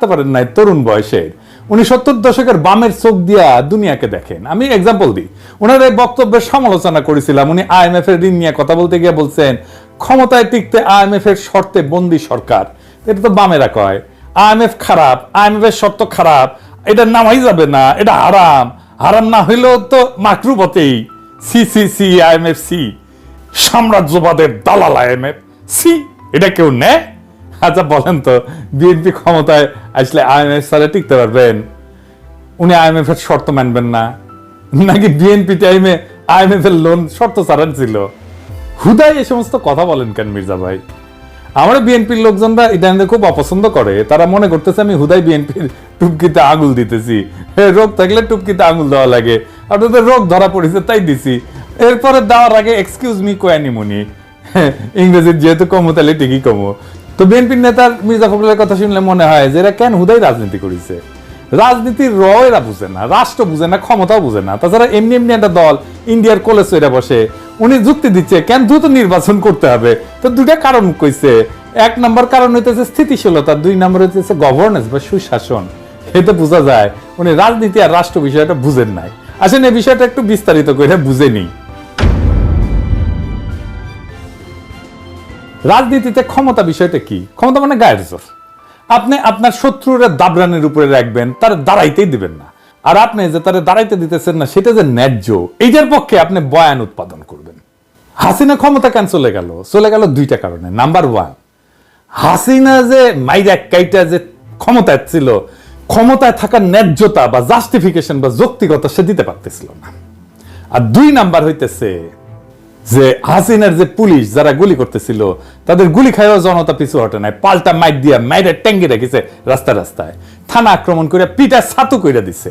থাকতে পারেন নাই তরুণ বয়সের উনি সত্তর দশকের বামের চোখ দিয়া দুনিয়াকে দেখেন। আমি এক্সাম্পল দিই। ওনার এই বক্তব্যের সমালোচনা করেছিলাম। উনি আইএমএফ এর ঋণ নিয়ে কথা বলতে গিয়ে বলছেন, ক্ষমতায় টিকতে আইএমএফ এর শর্তে বন্দি সরকার। এটা তো বামেরা কয়। আইএমএফ খারাপ আইএমএফ এর শর্ত খারাপ, এটা নামাই যাবে না, এটা হারাম। হারাম না হইলেও তো মাকরু বটেই সি আইএমএফ সি। সাম্রাজ্যবাদের দালাল আইএমএফ সি, এটা কেউ নেয়? আচ্ছা বলেন তো, বিএনপি ক্ষমতায় আসলে আইএমএফ সারে টিকতে পারবেন? উনি আইএমএফ এর শর্ত মানবেন না। নাকি বিএনপি টাইমে আইএমএফ এর লোন শর্ত ছাড়ান ছিল? হুদাই এই সমস্ত কথা বলেন কেন মির্জা ভাই? আমরা বিএনপির লোকজনরা নিয়ে খুব অপছন্দ করে। তারা মনে করতেছে, আমি হুদাই বিএনপির টুপকিতে আঙুল দিতেছি। রোগ থাকলে টুপকিতে আঙুল দেওয়া লাগে। আর ওদের রোগ ধরা পড়েছে, তাই দিছি। এরপরে দেওয়ার আগে এক্সকিউজ মি কোয়ানি মুনি। ইংরেজির যেহেতু কমো তাহলে ঠিকই কমো। তো বিএনপির নেতার মির্জা ফখরুলের কথা শুনলে মনে হয় যে এরা কেন হুদাই রাজনীতি করেছে? রাজনীতির র এরা বুঝে না, রাষ্ট্র বুঝে না, ক্ষমতাও বুঝে না। তাছাড়া এমনি এমনি একটা দল, ইন্ডিয়ার কোলে সইরা বসে, উনি যুক্তি দিচ্ছে কেন দ্রুত নির্বাচন করতে হবে? তো দুটা কারণ কইছে। এক নম্বর কারণ হইতেছে স্থিতিশীলতা, দুই নম্বর হইতেছে গভর্নেন্স বা সুশাসন। এতে বোঝা যায়, উনি রাজনীতি আর রাষ্ট্র বিষয়টা বুঝেন নাই। আসেন এই বিষয়টা একটু বিস্তারিত করে বুঝে নিই। রাজনীতিতে ক্ষমতা বিষয়টা কি? ক্ষমতা মানে গায়ের জোর আপনি আপনার শত্রুরা দাবরানের উপরে রাখবেন, তার দাঁড়াইতেই দিবেন না। আর আপনি যে তারা দাঁড়াইতে দিতেছেন না, সেটা যে ন্যায্য, এইটার পক্ষে আপনি বয়ান উৎপাদন করবেন। হাসিনা ক্ষমতা কেন চলে গেল? চলে গেল দুইটা কারণে। নাম্বার ওয়ান হাসিনা যে মাইরা কাইটা যে ক্ষমতায় ছিল, ক্ষমতায় থাকার ন্যায্যতা বা জাস্টিফিকেশন বা যৌক্তিকতা সে দিতে পারতেছিল না। আর দুই নাম্বার হইতেছে যে হাসিনার যে পুলিশ যারা গুলি করতেছিল, তাদের গুলি খাইও জনতা পিছু হটে নাই। পাল্টা মাইট দিয়া মাইরে ট্যাঙ্গি রেখেছে রাস্তায় রাস্তায়। থানা আক্রমণ করে পিটা ছাতু করে দিছে।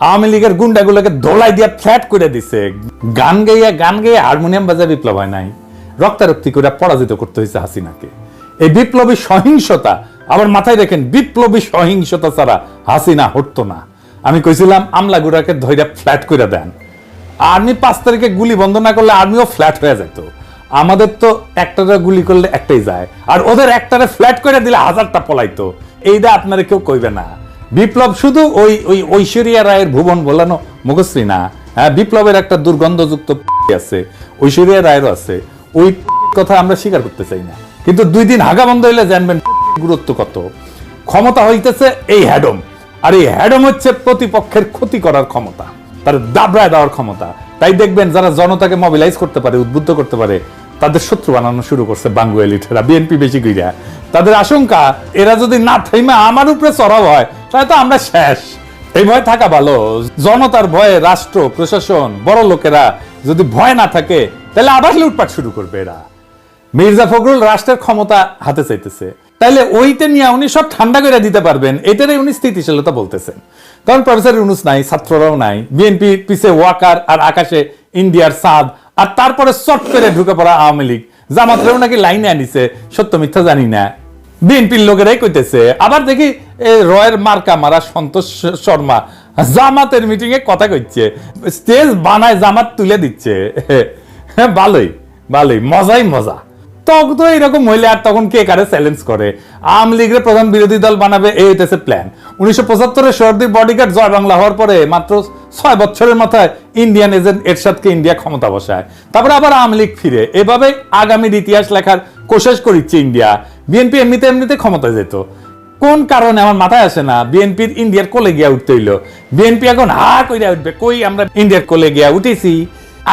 আওয়ামী লীগের গুন্ডাগুলোকে দোলাই দিয়া ফ্ল্যাট করে দিছে। গান গাইয়া গান গাইয়া হারমোনিয়াম বাজায় বিপ্লব হয় নাই। রক্তারক্তি করে পরাজিত করতে হয়েছে হাসিনাকে। এই বিপ্লবী সহিংসতা, আবার মাথায় রেখেন, বিপ্লবী সহিংসতা ছাড়া হাসিনা হটতো না। আমি কইছিলাম আমলা আমলাগুড়াকে ধৈর্য ফ্ল্যাট করে দেন। আর্মি পাঁচ তারিখে গুলি বন্ধ না করলে আর্মিও ফ্ল্যাট হয়ে যেত। আমাদের তো একটারে গুলি করলে একটাই যায়। আর ওদের একটারে ফ্ল্যাট করে দিলে হাজারটা পলাইতো। এইটা আপনারা কেউ কইবে না। বিপ্লব শুধু ওই ওই ঐশ্বরিয়া রায়ের ভুবন বলানো মুখশ্রী না। হ্যাঁ বিপ্লবের একটা দুর্গন্ধযুক্ত আছে। ঐশ্বরিয়া রায়েরও আছে। ওই কথা আমরা স্বীকার করতে চাই না। কিন্তু দুই দিন হাগা বন্ধ হইলে জানবেন গুরুত্ব কত। ক্ষমতা হইতেছে এই হ্যাডম। আর এই হ্যাডম হচ্ছে প্রতিপক্ষের ক্ষতি করার ক্ষমতা। তার দাবড়ায় দেওয়ার ক্ষমতা। তাই দেখবেন যারা জনতাকে মোবিলাইজ করতে পারে, উদ্বুদ্ধ করতে পারে, তাদের শত্রু বানানো শুরু করছে বাঙ্গু এলিটেরা বিএনপি বেশি কইরা। তাদের আশঙ্কা, এরা যদি না থাইমা আমার উপরে চড়াও হয়, তাহলে তো আমরা শেষ। এই ভয় থাকা ভালো। জনতার ভয়ে রাষ্ট্র, প্রশাসন, বড় লোকেরা যদি ভয় না থাকে, তাহলে আবার লুটপাট শুরু করবে এরা। মির্জা ফখরুল রাষ্ট্রের ক্ষমতা হাতে চাইতেছে। তাইলে ওইটা নিয়ে উনি সব ঠান্ডা করে দিতে পারবেন। এটারই উনি স্থিতিশীলতা বলতেছেন। কারণ প্রফেসর ইউনুস নাই, ছাত্ররাও নাই। বিএনপি পিছে ওয়াকার আর আকাশে ইন্ডিয়ার সাদ, আর তারপরে চট করে ঢুকে পড়া আওয়ামী লীগ। জামাতরেও নাকি লাইনে আনিছে, সত্য মিথ্যা জানি না। বিএনপির লোকেরাই কইতেছে, আবার দেখি রয়ের মার্কা মারা সন্তোষ শর্মা জামাতের মিটিং এ কথা কইছে স্টেজ বানায় জামাত তুলে দিচ্ছে। ভালোই ভালোই, মজাই মজা। তখন তো এরকম হইলে আর তখন কে কারে চ্যালেঞ্জ করে? আওয়ামী লীগের প্রধান বিরোধী দল বানাবে, এই হইতেছে প্ল্যান উনিশশো পঁচাত্তরে সর্দির বডিগার্ড জয় বাংলা হওয়ার পরে মাত্র ছয় বছরের মাথায় ইন্ডিয়ান এজেন্ট এরশাদকে ইন্ডিয়া ক্ষমতা বসায়। তারপরে আবার আওয়ামী লীগ ফিরে। এভাবে আগামীর ইতিহাস লেখার কোশেষ করিচ্ছে ইন্ডিয়া বিএনপি এমনিতে এমনিতে ক্ষমতা যেত। কোন কারণে আমার মাথায় আসে না বিএনপির ইন্ডিয়ার কোলে গিয়া উঠতে হইল। বিএনপি এখন হা কইরা উঠবে, কই আমরা ইন্ডিয়ার কোলে গিয়া উঠেছি?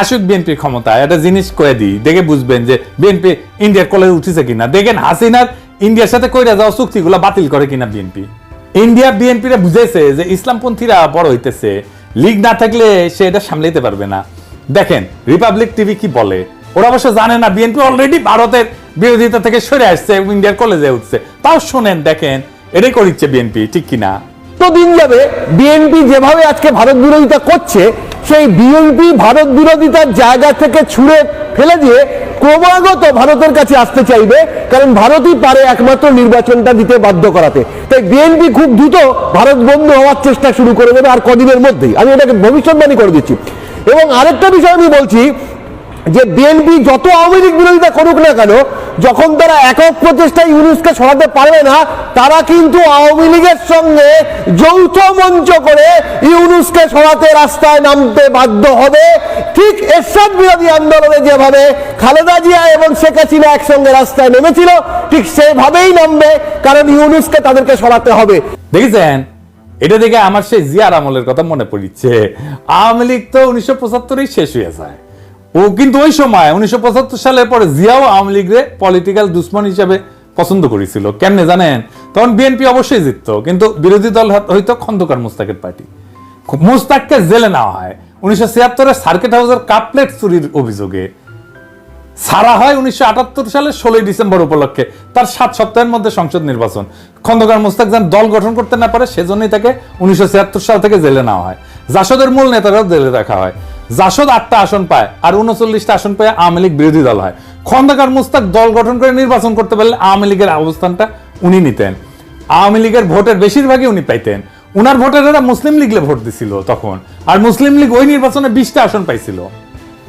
আসুক বিএনপির ক্ষমতা একটা জিনিস কয়ে দিই, দেখে বুঝবেন যে বিএনপি ইন্ডিয়ার কোলে উঠেছে কিনা। দেখেন হাসিনার ইন্ডিয়ার সাথে কইরা যাওয়া চুক্তিগুলো বাতিল করে কিনা বিএনপি। ইন্ডিয়া বিএনপিরা বুঝেছে যে ইসলামপন্থীরা বড় হইতেছে, লিগ না থাকলে সে এটা সামলাইতে পারবে না। দেখেন রিপাবলিক টিভি কি বলে? ওরা অবশ্য জানে না, বিএনপি অলরেডি ভারতের বিরোধিতা থেকে সরে আসছে ইন্ডিয়ার কলেজে উঠছে। তাও শোনেন, দেখেন, এটাই করিচ্ছে বিএনপি, ঠিক কিনা? তো দিন যাবে বিএনপি যেভাবে আজকে ভারত বিরোধিতা করছে, সেই বিএনপি ভারত বিরোধিতার জায়গা থেকে ছুঁড়ে ফেলে দিয়ে ক্রমাগত ভারতের কাছে আসতে চাইবে, কারণ ভারতই পারে একমাত্র নির্বাচনটা দিতে বাধ্য করাতে। তাই বিএনপি খুব দ্রুত ভারত বন্ধ হওয়ার চেষ্টা শুরু করে দেবে আর কদিনের মধ্যেই। আমি এটাকে ভবিষ্যৎবাণী করে দিচ্ছি। এবং আরেকটা বিষয় আমি বলছি যে বিএনপি যত আওয়ামী লীগ বিরোধিতা করুক না কেন, যখন তারা একক প্রচেষ্টায় ইউনুসকে সরাতে পারবে না, তারা কিন্তু আওয়ামী লীগের সঙ্গে যৌথ মঞ্চ করে ইউনুসকে সরাতে রাস্তায় নামতে বাধ্য হবে। ঠিক এরশাদ বিরোধী আন্দোলনে যেভাবে খালেদা জিয়া এবং শেখ হাসিনা একসঙ্গে রাস্তায় নেমেছিল, ঠিক সেভাবেই নামবে, কারণ ইউনুসকে তাদেরকে সরাতে হবে। দেখেছেন? এটা দেখে আমার সেই জিয়ার আমলের কথা মনে পড়ছে আওয়ামী লীগ তো উনিশশো পঁচাত্তরেই শেষ হয়ে যায়। ও কিন্তু ওই সময় উনিশশো সালের পরে জিয়াও আওয়ামী লীগরে পলিটিক্যাল দুশ্মন হিসাবে পছন্দ করেছিল। কেমনে জানেন? তখন বিএনপি অবশ্যই জিততো, কিন্তু বিরোধী দল হয়তো খন্দকার মুস্তাকের পার্টি। মুস্তাককে জেলে নেওয়া হয়। উনিশশো ছিয়াত্তরে সার্কিট হাউসের কাপলেট চুরির অভিযোগে। সারা হয় উনিশশো সালের ষোলোই ডিসেম্বর উপলক্ষে, তার সাত সপ্তাহের মধ্যে সংসদ নির্বাচন। খন্দকার মুস্তাক যেন দল গঠন করতে না পারে, সেজন্যই তাকে উনিশশো ছিয়াত্তর সাল থেকে জেলে নেওয়া হয়। জাসদের মূল নেতারাও জেলে রাখা হয়। জাসদ আটটা আসন পায় আর উনচল্লিশটা আসন পায় আওয়ামী লীগ বিরোধী দল হয়। খন্দকার মুস্তাক দল গঠন করে নির্বাচন করতে পারলে আওয়ামী লীগের অবস্থানটা উনি নিতেন। আওয়ামী লীগের ভোটের বেশিরভাগই উনি পাইতেন। উনার ভোটারেরা মুসলিম লীগলে ভোট দিছিল তখন। আর মুসলিম লীগ ওই নির্বাচনে বিশটা আসন পাইছিল।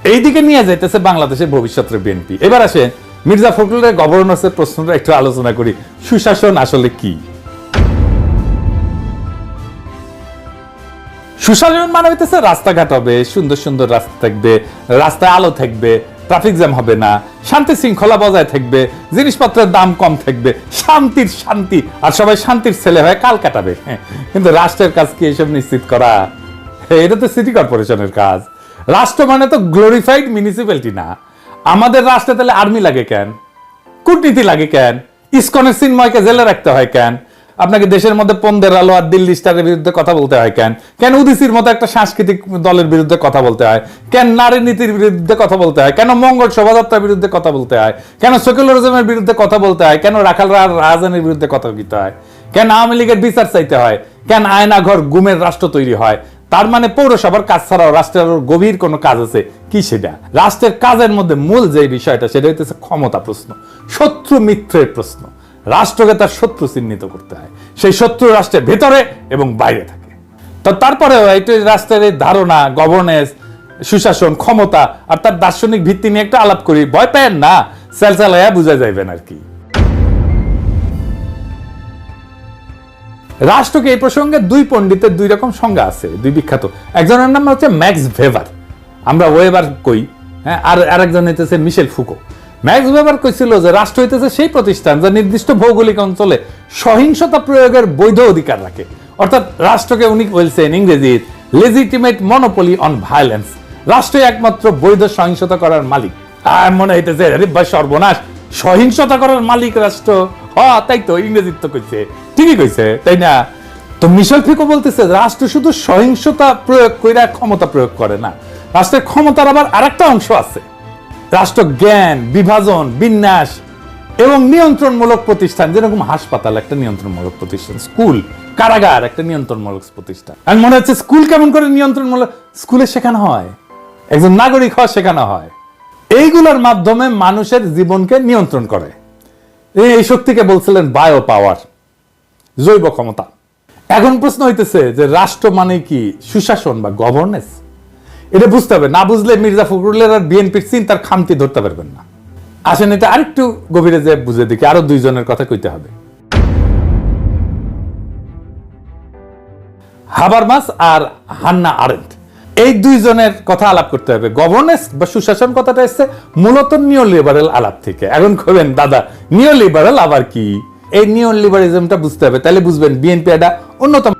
এইদিকে নিয়ে যাইতেছে বাংলাদেশের ভবিষ্যতের বিএনপি। এবার আসে মির্জা ফখরুলের গভর্নরের প্রশ্নটা একটু আলোচনা করি। সুশাসন আসলে কি? সুশাসন মানে হইতেছে রাস্তাঘাট হবে সুন্দর সুন্দর রাস্তা থাকবে রাস্তায় আলো থাকবে ট্রাফিক জ্যাম হবে না শান্তি শৃঙ্খলা বজায় থাকবে জিনিসপত্রের দাম কম থাকবে শান্তির শান্তি আর সবাই শান্তির ছেলে হয়ে কাল কাটাবে। হ্যাঁ, কিন্তু রাষ্ট্রের কাজ কি এসব নিশ্চিত করা? হ্যাঁ, এটা তো সিটি কর্পোরেশনের কাজ। রাষ্ট্র মানে তো গ্লোরিফাইড মিউনিসিপ্যালিটি না। আমাদের রাষ্ট্রে তাহলে আর্মি লাগে কেন? কূটনীতি লাগে কেন? ইস্কনের সিনময়কে জেলে রাখতে হয় কেন? আপনাকে দেশের মধ্যে পন্দের আলো আর দিল্লি স্টারের বিরুদ্ধে কথা বলতে হয় কেন? কেন উদিসির মতো একটা সাংস্কৃতিক দলের বিরুদ্ধে কথা বলতে হয়? কেন নারী নীতির বিরুদ্ধে কথা বলতে হয়? কেন মঙ্গল শোভাযাত্রার বিরুদ্ধে কথা বলতে হয়? কেন সেকুলারিজমের বিরুদ্ধে কথা বলতে হয়? কেন রাখাল রাজধানীর বিরুদ্ধে কথা বলতে হয়? কেন আওয়ামী লীগের বিচার চাইতে হয়? কেন আয়নাঘর গুমের রাষ্ট্র তৈরি হয়? তার মানে পৌরসভার কাজ ছাড়াও রাষ্ট্রের গভীর কোনো কাজ আছে কি সেটা? রাষ্ট্রের কাজের মধ্যে মূল যে বিষয়টা, সেটা হইতেছে ক্ষমতা প্রশ্ন, শত্রু মিত্রের প্রশ্ন। রাষ্ট্রকে তার শত্রু চিহ্নিত করতে হয়। সেই শত্রু রাষ্ট্রের ভেতরে এবং বাইরে থাকে। তো তারপরে এটা রাষ্ট্রের ধারণা গভর্নেন্স সুশাসন, ক্ষমতা আর তার দার্শনিক ভিত্তি নিয়ে একটা আলাপ করি। ভয় পেয়েন না সেলসালাইয়া বুঝা যাইবেন আর কি। রাষ্ট্রকে এই প্রসঙ্গে দুই পণ্ডিতের দুই রকম সংজ্ঞা আছে, দুই বিখ্যাত। একজনের নাম হচ্ছে ম্যাক্স ভেভার। আমরা ওয়েবার কই হ্যাঁ আর আরেকজন হইতেছে মিশেল ফুকো। ম্যাক্স ভেভার কইছিল যে রাষ্ট্র হইতেছে সেই প্রতিষ্ঠান যা নির্দিষ্ট ভৌগোলিক অঞ্চলে সহিংসতা প্রয়োগের বৈধ অধিকার রাখে। অর্থাৎ রাষ্ট্রকে উনি বলছেন ইংরেজি লেজিটিমেট মনোপলি অন ভায়োলেন্স রাষ্ট্রই একমাত্র বৈধ সহিংসতা করার মালিক। আর মনে হইতেছে ভাই, সর্বনাশ। সহিংসতা করার মালিক রাষ্ট্র। হ, তাই তো তো কইছে। ঠিকই কইছে, তাই না? তো মিশেল ফিকো বলতেছে রাষ্ট্র শুধু সহিংসতা প্রয়োগ কইরা ক্ষমতা প্রয়োগ করে না। রাষ্ট্রের ক্ষমতার আবার আরেকটা অংশ আছে। রাষ্ট্র জ্ঞান বিভাজন, বিন্যাস এবং নিয়ন্ত্রণমূলক প্রতিষ্ঠান, যেরকম হাসপাতাল একটা নিয়ন্ত্রণমূলক প্রতিষ্ঠান, স্কুল, কারাগার একটা নিয়ন্ত্রণমূলক প্রতিষ্ঠান। আমি মনে হচ্ছে স্কুল কেমন করে নিয়ন্ত্রণমূলক, স্কুলে শেখানো হয়, একজন নাগরিক হওয়া শেখানো হয়। এইগুলোর মাধ্যমে মানুষের জীবনকে নিয়ন্ত্রণ করে। এই শক্তিকে বলছিলেন বায়ো পাওয়ার জৈব ক্ষমতা। এখন প্রশ্ন হইতেছে যে রাষ্ট্র মানে কি? সুশাসন বা গভর্নেন্স এটা বুঝতে হবে। না বুঝলে মির্জা ফখরুলের আর বিএনপির চিন্তার খামতি ধরতে পারবেন না। আসেন এটা আরেকটু গভীরে যে বুঝে দেখি, আরও দুইজনের কথা কইতে হবে। হাবারমাস আর হান্না আরেন্ট। এই দুইজনের কথা আলাপ করতে হবে। গভর্নেন্স বা সুশাসন কথাটা এসছে, মূলত নিও লিবারেল আলাপ থেকে। এখন কবেন দাদা নিও লিবারেল আবার কি? এই নিও লিবারিজমটা বুঝতে হবে। তাহলে বুঝবেন, বিএনপি এটা অন্যতম